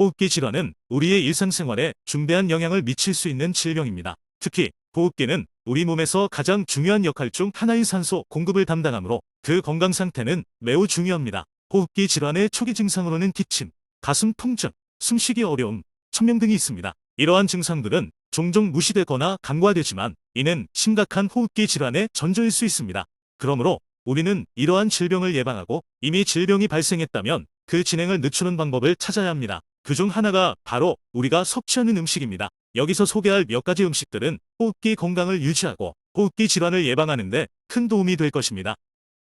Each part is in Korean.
호흡기 질환은 우리의 일상생활에 중대한 영향을 미칠 수 있는 질병입니다. 특히 호흡기는 우리 몸에서 가장 중요한 역할 중 하나인 산소 공급을 담당하므로 그 건강 상태는 매우 중요합니다. 호흡기 질환의 초기 증상으로는 기침, 가슴 통증, 숨쉬기 어려움, 천명 등이 있습니다. 이러한 증상들은 종종 무시되거나 간과되지만 이는 심각한 호흡기 질환의 전조일 수 있습니다. 그러므로 우리는 이러한 질병을 예방하고 이미 질병이 발생했다면 그 진행을 늦추는 방법을 찾아야 합니다. 그중 하나가 바로 우리가 섭취하는 음식입니다. 여기서 소개할 몇 가지 음식들은 호흡기 건강을 유지하고 호흡기 질환을 예방하는 데 큰 도움이 될 것입니다.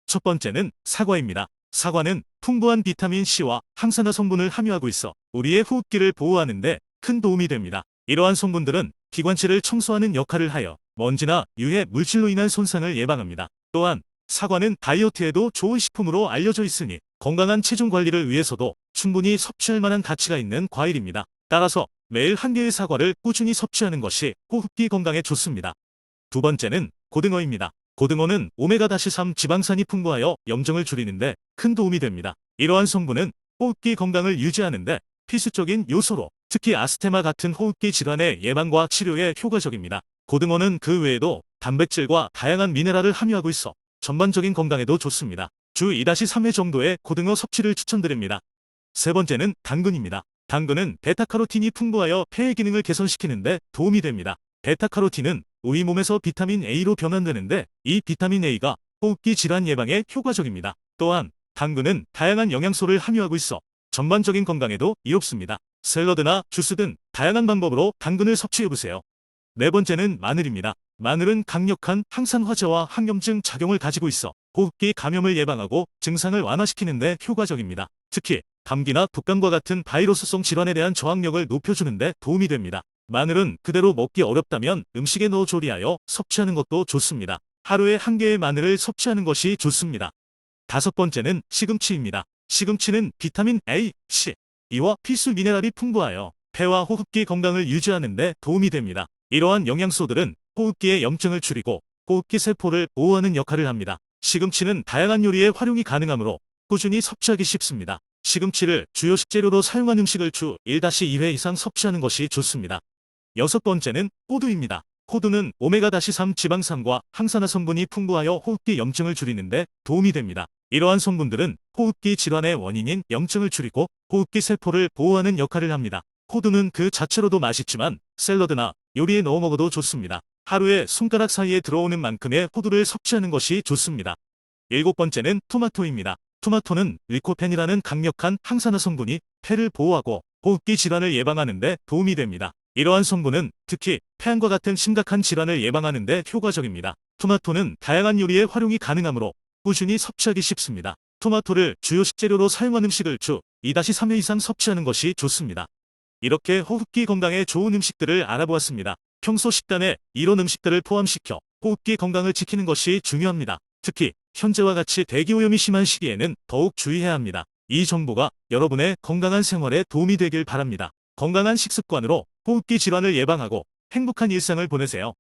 첫 번째는 사과입니다. 사과는 풍부한 비타민 C와 항산화 성분을 함유하고 있어 우리의 호흡기를 보호하는 데 큰 도움이 됩니다. 이러한 성분들은 기관지를 청소하는 역할을 하여 먼지나 유해 물질로 인한 손상을 예방합니다. 또한 사과는 다이어트에도 좋은 식품으로 알려져 있으니 건강한 체중 관리를 위해서도 충분히 섭취할 만한 가치가 있는 과일입니다. 따라서 매일 한 개의 사과를 꾸준히 섭취하는 것이 호흡기 건강에 좋습니다. 두 번째는 고등어입니다. 고등어는 오메가-3 지방산이 풍부하여 염증을 줄이는데 큰 도움이 됩니다. 이러한 성분은 호흡기 건강을 유지하는데 필수적인 요소로 특히 아스테마 같은 호흡기 질환의 예방과 치료에 효과적입니다. 고등어는 그 외에도 단백질과 다양한 미네랄을 함유하고 있어 전반적인 건강에도 좋습니다. 주 2-3회 정도의 고등어 섭취를 추천드립니다. 세 번째는 당근입니다. 당근은 베타카로틴이 풍부하여 폐의 기능을 개선시키는데 도움이 됩니다. 베타카로틴은 우리 몸에서 비타민 A로 변환되는데 이 비타민 A가 호흡기 질환 예방에 효과적입니다. 또한 당근은 다양한 영양소를 함유하고 있어 전반적인 건강에도 이롭습니다. 샐러드나 주스 등 다양한 방법으로 당근을 섭취해보세요. 네 번째는 마늘입니다. 마늘은 강력한 항산 화제와 항염증 작용을 가지고 있어 호흡기 감염을 예방하고 증상을 완화시키는 데 효과적입니다. 특히 감기나 독감과 같은 바이러스성 질환에 대한 저항력을 높여주는 데 도움이 됩니다. 마늘은 그대로 먹기 어렵다면 음식에 넣어 조리하여 섭취하는 것도 좋습니다. 하루에 한 개의 마늘을 섭취하는 것이 좋습니다. 다섯 번째는 시금치입니다. 시금치는 비타민 A, C, E와 필수 미네랄이 풍부하여 폐와 호흡기 건강을 유지하는 데 도움이 됩니다. 이러한 영양소들은 호흡기의 염증을 줄이고 호흡기 세포를 보호하는 역할을 합니다. 시금치는 다양한 요리에 활용이 가능하므로 꾸준히 섭취하기 쉽습니다. 시금치를 주요 식재료로 사용한 음식을 주 1-2회 이상 섭취하는 것이 좋습니다. 여섯 번째는 호두입니다. 호두는 오메가-3 지방산과 항산화 성분이 풍부하여 호흡기 염증을 줄이는데 도움이 됩니다. 이러한 성분들은 호흡기 질환의 원인인 염증을 줄이고 호흡기 세포를 보호하는 역할을 합니다. 호두는 그 자체로도 맛있지만 샐러드나 요리에 넣어 먹어도 좋습니다. 하루에 손가락 사이에 들어오는 만큼의 호두를 섭취하는 것이 좋습니다. 일곱 번째는 토마토입니다. 토마토는 리코펜이라는 강력한 항산화 성분이 폐를 보호하고 호흡기 질환을 예방하는 데 도움이 됩니다. 이러한 성분은 특히 폐암과 같은 심각한 질환을 예방하는 데 효과적입니다. 토마토는 다양한 요리에 활용이 가능하므로 꾸준히 섭취하기 쉽습니다. 토마토를 주요 식재료로 사용한 음식을 주 2-3회 이상 섭취하는 것이 좋습니다. 이렇게 호흡기 건강에 좋은 음식들을 알아보았습니다. 평소 식단에 이런 음식들을 포함시켜 호흡기 건강을 지키는 것이 중요합니다. 특히 현재와 같이 대기오염이 심한 시기에는 더욱 주의해야 합니다. 이 정보가 여러분의 건강한 생활에 도움이 되길 바랍니다. 건강한 식습관으로 호흡기 질환을 예방하고 행복한 일상을 보내세요.